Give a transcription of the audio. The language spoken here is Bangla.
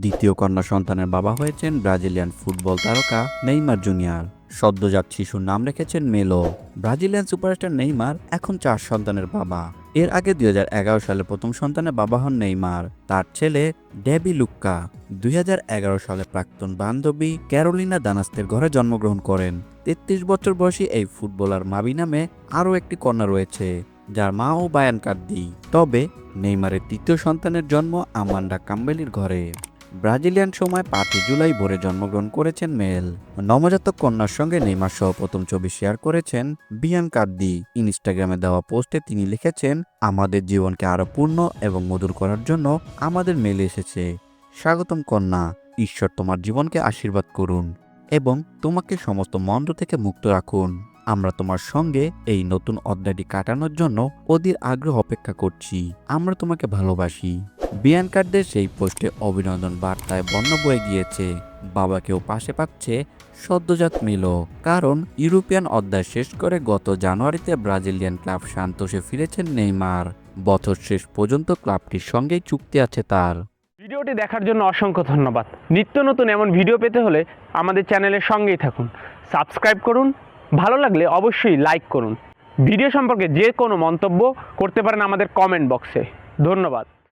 দ্বিতীয় কন্যা সন্তানের বাবা হয়েছেন ব্রাজিলিয়ান ফুটবল তারকা নেইমার জুনিয়র। সদ্যজাত শিশুর নাম রেখেছেন মেলো। ব্রাজিলিয়ান সুপারস্টার নেইমার এখন চার সন্তানের বাবা। এর আগে দুই হাজার এগারো সালে প্রথম সন্তানের বাবা হন নেইমার। তার ছেলে ডেবি লুক্কা। দুই হাজার এগারো সালে প্রাক্তন বান্ধবী ক্যারোলিনা দানাস্তের ঘরে জন্মগ্রহণ করেন। তেত্রিশ বছর বয়সী এই ফুটবলার মাবি নামে আরও একটি কন্যা রয়েছে, যার মা ও বায়ান কাদ্দি তবে নেইমারের তৃতীয় সন্তানের জন্ম আমান্ডা কাম্বেলির ঘরে। ব্রাজিলিয়ান সময় পাঁচই জুলাই ভোরে জন্মগ্রহণ করেছেন মেল নবজাতক কন্যার সঙ্গে নেইমার সহ প্রথম ছবি শেয়ার করেছেন বিয়ান কাদ্দি ইনস্টাগ্রামে দেওয়া পোস্টে তিনি লিখেছেন, আমাদের জীবনকে আরও পূর্ণ এবং মধুর করার জন্য আমাদের মেল এসেছে। স্বাগতম কন্যা, ঈশ্বর তোমার জীবনকে আশীর্বাদ করুন এবং তোমাকে সমস্ত মন্দ থেকে মুক্ত রাখুন। আমরা তোমার সঙ্গে এই নতুন অধ্যায়টি কাটানোর জন্য অধীর আগ্রহ অপেক্ষা করছি। আমরা তোমাকে ভালোবাসি। বিয়ানকারদের সেই পোস্টে অভিনন্দন বার্তায় বন্য বয়ে গিয়েছে। বাবাকেও পাশে পাচ্ছে সদ্যজাত মিলো কারণ ইউরোপিয়ান অধ্যায় শেষ করে গত জানুয়ারিতে ব্রাজিলিয়ান ক্লাব সান্তোষে ফিরেছেন নেইমার। বছর শেষ পর্যন্ত ক্লাবটির সঙ্গেই চুক্তি আছে তার। ভিডিওটি দেখার জন্য অসংখ্য ধন্যবাদ। নিত্য নতুন এমন ভিডিও পেতে হলে আমাদের চ্যানেলের সঙ্গেই থাকুন। সাবস্ক্রাইব করুন, ভালো লাগলে অবশ্যই লাইক করুন। ভিডিও সম্পর্কে যে কোনো মন্তব্য করতে পারেন আমাদের কমেন্ট বক্সে। ধন্যবাদ।